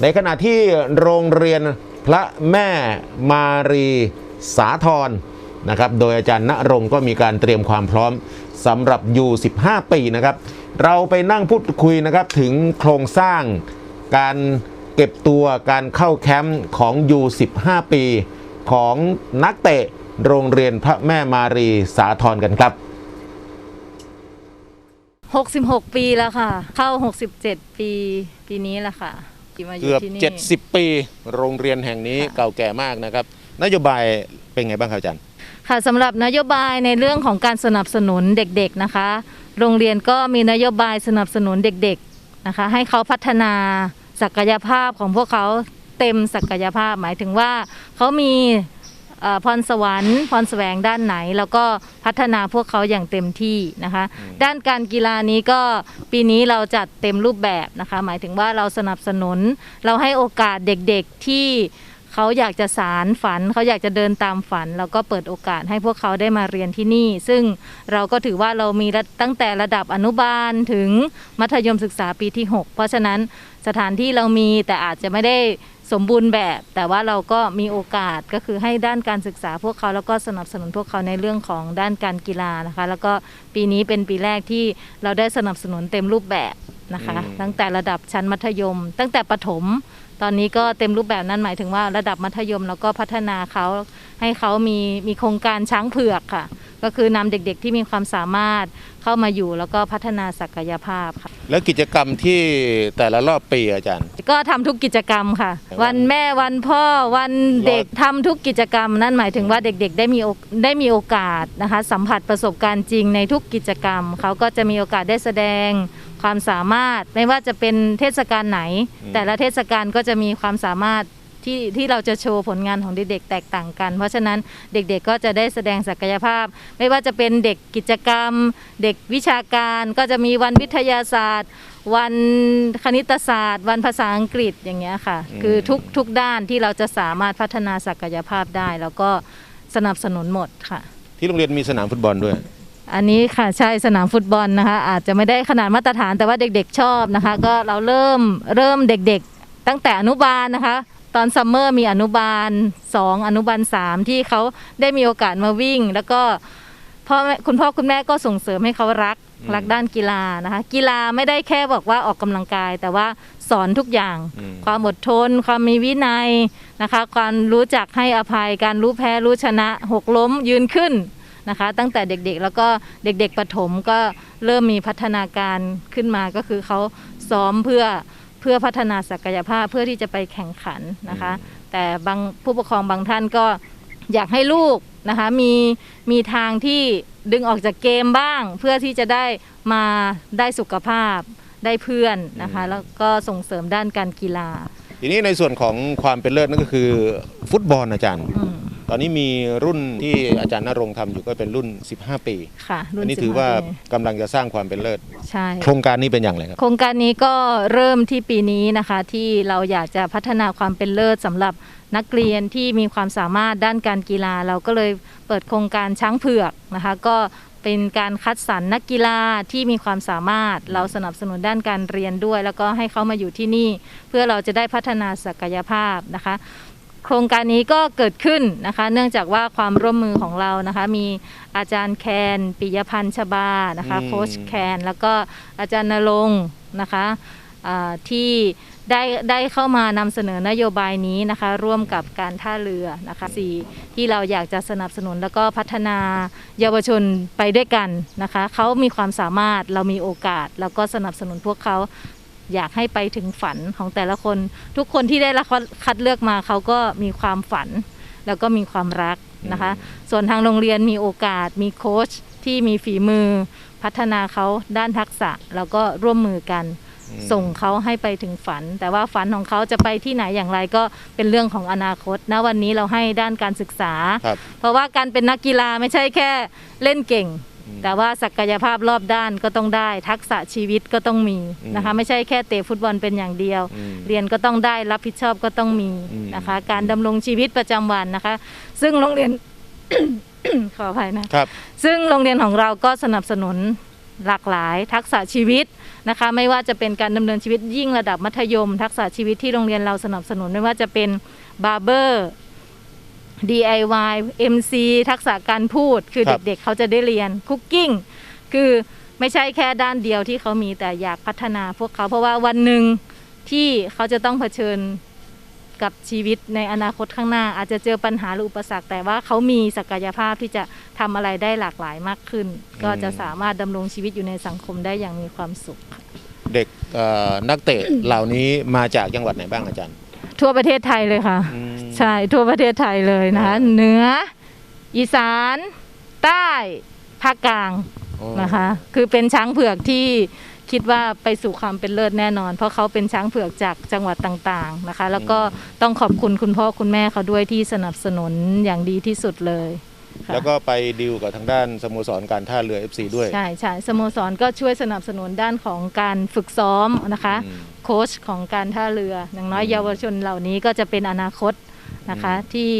ในขณะที่โรงเรียนพระแม่มารีสาธรนะครับ โดยอาจารย์ณรงก็มีการเตรียมความพร้อมสำหรับยู15 ปีนะครับ เราไปนั่งพูดคุยนะครับถึงโครงสร้างการเก็บตัวการเข้าแคมป์ของยู15 ปีของนักเตะโรงเรียนพระแม่มารีสาธรกันครับ 66 ปีแล้วค่ะ เข้า 67 ปี ปีนี้แหละค่ะ ที่มาอยู่เกือบที่นี่70ปี โรงเรียนแห่งนี้ค่ะ เก่าแก่มากนะครับ นโยบายเป็นไงบ้างครับอาจารย์ ค่ะสำหรับนโยบายในเรื่องของการสนับสนุนเด็กๆนะคะ โรงเรียนก็มีนโยบายสนับสนุนเด็กๆนะคะ ให้เขาพัฒนาศักยภาพของพวกเขาเต็มศักยภาพ หมายถึงว่าเขามีเอ่อ พรสวรรค์พรแสวงด้านไหน แล้วก็พัฒนาพวกเขาอย่างเต็มที่นะคะ ด้านการกีฬานี้ก็ปีนี้เราจัดเต็มรูปแบบนะคะ หมายถึงว่าเราสนับสนุน เราให้โอกาสเด็กๆที่ เขาอยากจะสารฝัน เขาอยากจะเดินตามฝันเราก็เปิดโอกาสให้พวกเขาได้มาเรียนที่นี่ ซึ่งเราก็ถือว่าเรามีระตั้งแต่ระดับอนุบาลถึงมัธยมศึกษาปีที่ 6 เพราะฉะนั้นสถานที่เรามีแต่อาจจะไม่ได้สมบูรณ์แบบ แต่ว่าเราก็มีโอกาสก็คือให้ด้านการศึกษาพวกเขาแล้วก็สนับสนุนพวกเขาในเรื่องของด้านการกีฬานะคะ แล้วก็ปีนี้เป็นปีแรกที่เราได้สนับสนุนเต็มรูปแบบนะคะอืมตั้งแต่ระดับชั้นมัธยม ตั้งแต่ประถม ตอนนี้ก็เต็มรูปแบบนั้นหมายถึงว่าระดับมัธยมเราก็พัฒนาเขาให้เขามีมีโครงการช้างเผือกค่ะ ก็คือนำเด็กๆที่มีความสามารถ เข้ามาอยู่แล้วก็พัฒนาศักยภาพค่ะ แล้วกิจกรรมที่แต่ละรอบปีอาจารย์ ก็ทำทุกกิจกรรมค่ะแต่ว่าวันแม่วันพ่อวันเด็กทำทุกกิจกรรม นั่นหมายถึงว่าเด็กๆ ได้มีโอกได้มีโอกาสนะคะ สัมผัสประสบการณ์จริงในทุกกิจกรรม เขาก็จะมีโอกาสได้แสดงความสามารถ ไม่ว่าจะเป็นเทศกาลไหน แต่ละเทศกาลก็จะมีความสามารถ ที่ที่เราจะโชว์ผลงานของเด็กๆแตกต่างกัน เพราะฉะนั้นเด็กๆก็จะได้แสดงศักยภาพ ไม่ว่าจะเป็นเด็กกิจกรรม เด็กวิชาการก็จะมีวันวิทยาศาสตร์ วันคณิตศาสตร์ วันภาษาอังกฤษอย่างเงี้ยค่ะอืมคือทุกทุกด้านที่เราจะสามารถพัฒนาศักยภาพได้ แล้วก็สนับสนุนหมดค่ะ ที่โรงเรียนมีสนามฟุตบอลด้วย อันนี้ค่ะใช่สนามฟุตบอลนะคะ อาจจะไม่ได้ขนาดมาตรฐานแต่ว่าเด็กๆชอบนะคะ ก็เราเริ่มเริ่มเด็กๆ ตั้งแต่อนุบาลนะคะ ตอนซัมเมอร์มีอนุบาล2อนุบาล3ที่เขาได้มีโอกาสมาวิ่ง แล้วก็พ่อแม่คุณพ่อคุณแม่ก็ส่งเสริมให้เขารักอืมรักด้านกีฬานะคะกีฬาไม่ได้แค่บอกว่าออกกำลังกาย แต่ว่าสอนทุกอย่างอืมความอดทน ความมีวินัยนะคะความรู้จักให้อภัย การรู้แพ้รู้ชนะหกล้มยืนขึ้นนะคะ ตั้งแต่เด็กๆ แล้วก็เด็กๆประถมก็เริ่มมีพัฒนาการขึ้นมาก็คือเขาซ้อมเพื่อเพื่อพัฒนาศักยภาพเพื่อที่จะไปแข่งขันนะคะ แต่บางผู้ปกครองบางท่านก็อยากให้ลูกนะคะมีมีทางที่ดึงออกจากเกมบ้าง เพื่อที่จะได้มาได้สุขภาพได้เพื่อนนะคะแล้วก็ส่งเสริมด้านการกีฬา ทีนี้ในส่วนของความเป็นเลิศนั่นก็คือฟุตบอลอาจารย์อืม ตอนนี้มีรุ่นที่อาจารย์นรงค์ทำอยู่ก็เป็นรุ่น 15 ปีค่ะรุ่อันนนี้ถือว่า15ปี กำลังจะสร้างความเป็นเลิศ ใช่ โครงการนี้เป็นอย่างไรครับ โครงการนี้ก็เริ่มที่ปีนี้นะคะที่เราอยากจะพัฒนาความเป็นเลิศสำหรับนักเรียนที่มีความสามารถด้านการกีฬา เราก็เลยเปิดโครงการช้างเผือกนะคะ ก็เป็นการคัดสรรนักกีฬาที่มีความสามารถ เราสนับสนุนด้านการเรียนด้วย แล้วก็ให้เขามาอยู่ที่นี่ เพื่อเราจะได้พัฒนาศักยภาพนะคะ โครงการนี้ก็เกิดขึ้นนะคะ เนื่องจากว่าความร่วมมือของเรานะคะ มีอาจารย์แคนปิยพันธ์ชบานะคะอืมโค้ชแคนแล้วก็อาจารย์นรงค์นะคะอ่าที่ได้ได้เข้ามานำเสนอนโยบายนี้นะคะ ร่วมกับการท่าเรือนะคะสี่ที่เราอยากจะสนับสนุนแล้วก็พัฒนาเยาวชนไปด้วยกันนะคะเขามีความสามารถเรามีโอกาส แล้วก็สนับสนุนพวกเขา อยากให้ไปถึงฝันของแต่ละคน ทุกคนที่ได้รับคัดเลือกมาเขาก็มีความฝัน แล้วก็มีความรักนะคะ ส่วนทางโรงเรียนมีโอกาสมีโค้ชที่มีฝีมือ พัฒนาเขาด้านทักษะ แล้วก็ร่วมมือกันอืมส่งเขาให้ไปถึงฝัน แต่ว่าฝันของเขาจะไปที่ไหนอย่างไรก็เป็นเรื่องของอนาคตณวันนี้เราให้ด้านการศึกษาครับเพราะว่าการเป็นนักกีฬาไม่ใช่แค่เล่นเก่ง แต่ว่าศักยภาพรอบด้านก็ต้องได้ ทักษะชีวิตก็ต้องมีนะคะ ไม่ใช่แค่เตะฟุตบอลเป็นอย่างเดียวอืมเรียนก็ต้องได้รับผิดชอบก็ต้องมีอืมนะคะ การดำรงชีวิตประจำวันนะคะ ซึ่งโรงเรียนขออภัยนะครับซึ่งโรงเรียนของเราก็สนับสนุนหลากหลายทักษะชีวิตนะคะ ไม่ว่าจะเป็นการดำเนินชีวิตยิ่งระดับมัธยม ทักษะชีวิตที่โรงเรียนเราสนับสนุนไม่ว่าจะเป็นบาร์เบอร์ DIY MC ทักษะการพูดคือครับ เด็กๆเขาจะได้เรียนคุกกิ้งคือไม่ใช่แค่ด้านเดียวที่เขามีแต่อยากพัฒนาพวกเขาเพราะว่าวันหนึ่งที่เขาจะต้องเผชิญกับชีวิตในอนาคตข้างหน้า อาจจะเจอปัญหาหรืออุปสรรคแต่ว่าเขามีศักยภาพที่จะทำอะไรได้หลากหลายมากขึ้น ก็จะสามารถดำรงชีวิตอยู่ในสังคมได้อย่างมีความสุข เด็กเอ่อนักเตะเหล่านี้มาจากจังหวัดไหนบ้างอาจารย์ ทั่วประเทศไทยเลยค่ะ อืม ใช่ทั่วประเทศไทยเลยนะคะอ๋อเหนือ อีสาน ใต้ภาคกลางอ๋อนะคะ คือเป็นช้างเผือกที่คิดว่าไปสู่ความเป็นเลิศแน่นอน เพราะเขาเป็นช้างเผือกจากจังหวัดต่างๆนะคะ แล้วก็ต้องขอบคุณคุณพ่อคุณแม่เขาด้วยที่สนับสนุนอย่างดีที่สุดเลยค่ะ แล้วก็ไปดิวกับทางด้านสโมสรการท่าเรือ FC ด้วย ใช่ใช่สโมสรก็ช่วยสนับสนุนด้านของการฝึกซ้อมนะคะ อืม โค้ชของการท่าเรือ อย่างน้อยอืมเยาวชนเหล่านี้ก็จะเป็นอนาคตนะคะที่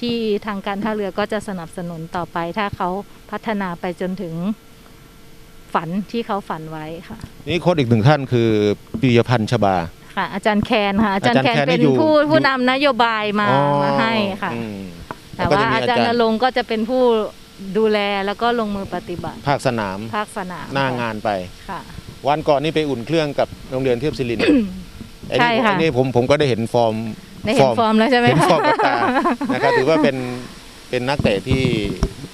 ที่ทางการท่าเรือก็จะสนับสนุนต่อไป ถ้าเขาพัฒนาไปจนถึงฝันที่เขาฝันไว้ค่ะ นี่โค้ชอีกหนึ่งท่านคือปิยพันธ์ชบา ค่ะอาจารย์แคนค่ะอาจารย์อาจารย์แคนแคนนี่เป็นอยู่ผู้อยู่ ผู้นำนโยบายมาอ๋อมาให้ค่ะ อืม แต่แล้วก็ว่าจะมีอาจารย์นรงค์ก็จะเป็นผู้ดูแลแล้วก็ลงมือปฏิบัติ ภาคสนาม ภาคสนามหน้างานไปค่ะ วันก่อนนี่ไปอุ่นเครื่องกับโรงเรียนเทียบศิรินทร์ไอ้นี่ใช่ค่ะไอ้นี่ผมผมก็ได้เห็นฟอร์มได้เห็นฟอร์มแล้วใช่ไหมเห็นคะฟอร์มกับตานะครับถือว่าเป็นเป็นนักเตะที่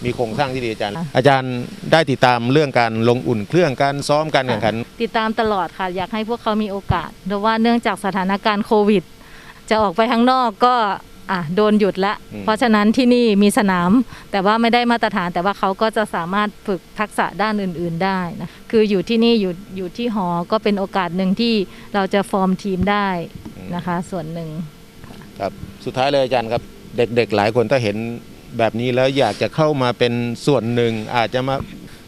มีโครงสร้างที่ดีอาจารย์ อาจารย์ได้ติดตามเรื่องการลงอุ่นเครื่องการซ้อมการแข่งขัน ติดตามตลอดค่ะ อยากให้พวกเขามีโอกาสเพราะว่าเนื่องจากสถานการณ์โควิด จะออกไปข้างนอกก็ อะโดนหยุดละอืมเพราะฉะนั้นที่นี่มีสนาม แต่ว่าไม่ได้มาตรฐาน แต่ว่าเขาก็จะสามารถฝึกทักษะด้านอื่น ๆได้นะคืออยู่ที่นี่อยู่อยู่ที่หอก็เป็นโอกาสหนึ่งที่เราจะฟอร์มทีมได้นะคะ ส่วนหนึ่งครับสุดท้ายเลยอาจารย์ครับ เด็กๆหลายคนถ้าเห็นแบบนี้แล้วอยากจะเข้ามาเป็นส่วนหนึ่งอาจจะมา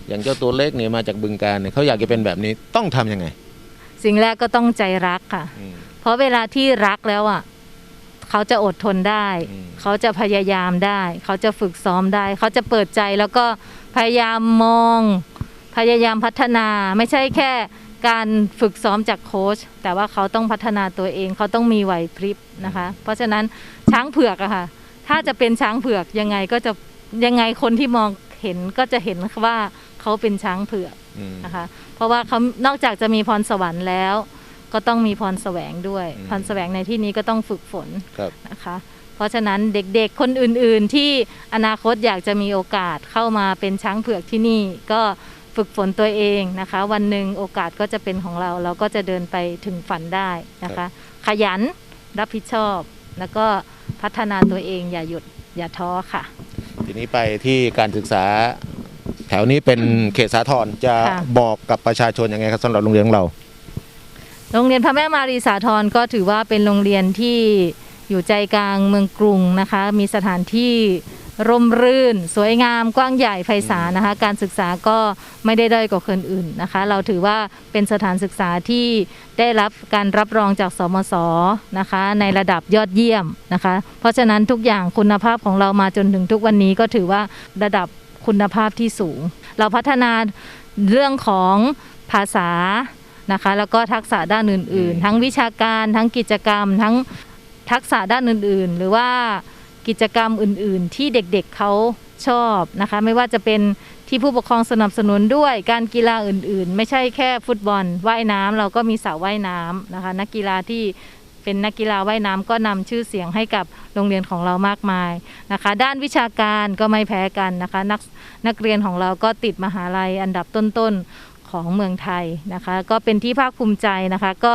อย่างเจ้าตัวเล็กเนี่ยมาจากบึงการเนี่ยเขาอยากจะเป็นแบบนี้ต้องทำยังไง สิ่งแรกก็ต้องใจรักค่ะอืมเพราะเวลาที่รักแล้วอะ เขาจะอดทนได้อืมเขาจะพยายามได้ เขาจะฝึกซ้อมได้ เขาจะเปิดใจแล้วก็พยายามมอง พยายามพัฒนาไม่ใช่แค่การฝึกซ้อมจากโค้ชแต่ว่าเขาต้องพัฒนาตัวเอง เขาต้องมีไหวพริบนะคะ เพราะฉะนั้นช้างเผือกอะค่ะ ถ้าจะเป็นช้างเผือกยังไงก็จะยังไงคนที่มองเห็นก็จะเห็นว่าเขาเป็นช้างเผือกอืมนะคะ เพราะว่าเขานอกจากจะมีพรสวรรค์แล้ว ก็ต้องมีพรแสวงด้วยอืมพรแสวงในที่นี้ก็ต้องฝึกฝนครับนะคะ เพราะฉะนั้นเด็กๆคนอื่นๆที่อนาคตอยากจะมีโอกาสเข้ามาเป็นช้างเผือกที่นี่ ก็ฝึกฝนตัวเองนะคะ วันหนึ่งโอกาสก็จะเป็นของเรา เราก็จะเดินไปถึงฝันได้นะคะ ขยันรับผิดชอบ แล้วก็พัฒนาตัวเองอย่าหยุดอย่าท้อค่ะ ทีนี้ไปที่การศึกษาแถวนี้เป็นเขตสาทรจะค่ะบอกกับประชาชนยังไงครับสำหรับโรงเรียนของเรา โรงเรียนพระแม่มารีสาธรก็ถือว่าเป็นโรงเรียนที่อยู่ใจกลางเมืองกรุงนะคะ มีสถานที่ร่มรื่น สวยงามกว้างใหญ่ไพศาลนะคะ การศึกษาก็ไม่ได้ด้อยกว่าคนอื่นนะคะ เราถือว่าเป็นสถานศึกษาที่ได้รับการรับรองจากสมศนะคะ ในระดับยอดเยี่ยมนะคะ เพราะฉะนั้นทุกอย่างคุณภาพของเรามาจนถึงทุกวันนี้ก็ถือว่าระดับคุณภาพที่สูง เราพัฒนาเรื่องของภาษา นะคะ แล้วก็ทักษะด้านอื่นอืมๆทั้งวิชาการทั้งกิจกรรม ทั้งทักษะด้านอื่น ๆ หรือว่ากิจกรรมอื่น ๆ ที่เด็กๆเขาชอบนะคะ ไม่ว่าจะเป็นที่ผู้ปกครองสนับสนุนด้วยการกีฬาอื่น ๆ ไม่ใช่แค่ฟุตบอลว่ายน้ำเราก็มีสระว่ายน้ำนะคะ นักกีฬาที่เป็นนักกีฬาว่ายน้ำก็นำชื่อเสียงให้กับโรงเรียนของเรามากมายนะคะ ด้านวิชาการก็ไม่แพ้กันนะคะ นักนักเรียนของเราก็ติดมหาลัยอันดับต้น ๆ ของเมืองไทยนะคะ ก็เป็นที่ภาคภูมิใจนะคะ ก็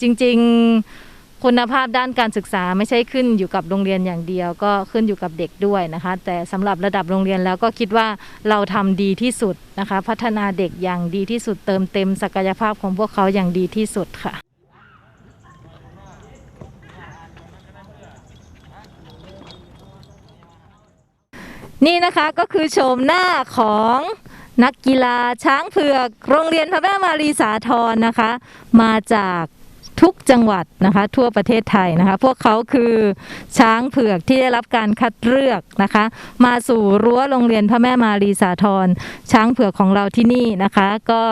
จริงๆคุณภาพด้านการศึกษาไม่ใช่ขึ้นอยู่กับโรงเรียนอย่างเดียว ก็ขึ้นอยู่กับเด็กด้วยนะคะ แต่สำหรับระดับโรงเรียนแล้วก็คิดว่าเราทำดีที่สุดนะคะ พัฒนาเด็กอย่างดีที่สุดเติมเต็มศักยภาพของพวกเขาอย่างดีที่สุดค่ะนี่นะคะก็คือโฉมหน้าของ นักกีฬาช้างเผือก โรงเรียนพระแม่มารีสาธรนะคะ มาจากทุกจังหวัดนะคะทั่วประเทศไทยนะคะ พวกเขาคือช้างเผือกที่ได้รับการคัดเลือกนะคะ มาสู่รั้วโรงเรียนพระแม่มารีสาธรช้างเผือกของเราที่นี่นะคะ ก็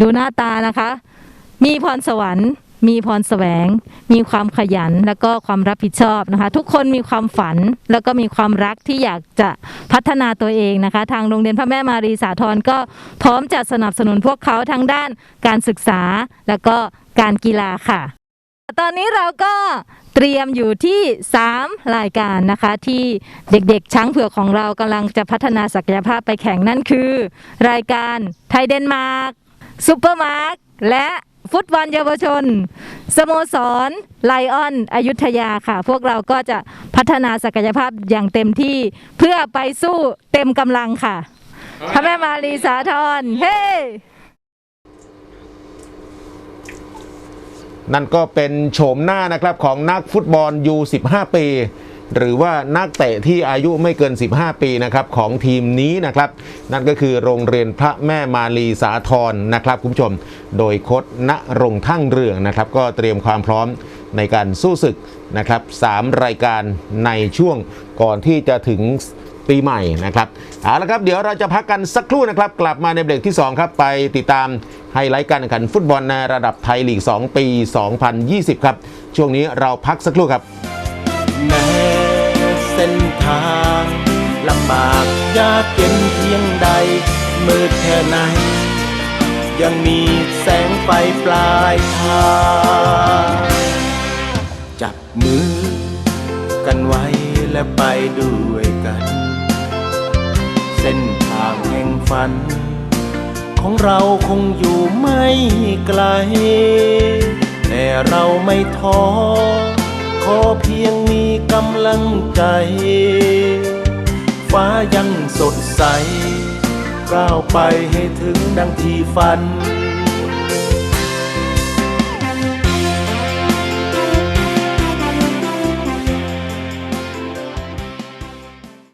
ดูหน้าตานะคะ มีพรสวรรค์ มีพรแสวง มีความขยันแล้วก็ความรับผิดชอบนะคะ ทุกคนมีความฝันแล้วก็มีความรักที่อยากจะพัฒนาตัวเองนะคะ ทางโรงเรียนพระแม่มารีสาธรก็พร้อมจะสนับสนุนพวกเขาทั้งด้านการศึกษาแล้วก็การกีฬาค่ะ ตอนนี้เราก็เตรียมอยู่ที่ 3 รายการนะคะ ที่เด็กๆช้างเผือกของเรากำลังจะพัฒนาศักยภาพไปแข่งนั่นคือ รายการไทยเดนมาร์กซูเปอร์มาร์กและ ฟุตบอลเยาวชน สโมสรไลออนอยุธยาค่ะ พวกเราก็จะพัฒนาศักยภาพอย่างเต็มที่เพื่อไปสู้เต็มกำลังค่ะพระแม่มารีสาธรเฮ้ นั่นก็เป็นโฉมหน้านะครับของนักฟุตบอลยู15 ปี หรือว่านักเตะที่อายุไม่เกิน 15 ปีนะครับของทีมนี้นะครับ นั่นก็คือโรงเรียนพระแม่มาลีสาธรนะครับคุณผู้ชม โดยโค้ชณรงค์ทั้งเรืองนะครับ ก็เตรียมความพร้อมในการสู้ศึกนะครับสามรายการในช่วงก่อนที่จะถึงปีใหม่นะครับเอาละครับเดี๋ยวเราจะพักกันสักครู่นะครับ กลับมาในเบรกที่ 2 ครับ ไปติดตามไฮไลท์การแข่งขันฟุตบอลในระดับไทยลีก 2 ปี 2020 ครับ ช่วงนี้เราพักสักครู่ครับ ทางลำบากยากเย็นเพียงใด มืดแค่ไหน ยังมีแสงไฟปลายทางจับมือกันไว้และไปด้วยกัน เส้นทางแห่งฝัน ของเราคงอยู่ไม่ไกล แต่เราไม่ท้อขอเพียง กำลังใจ ฟ้ายังสดใส ก้าวไปให้ถึงดังที่ฝัน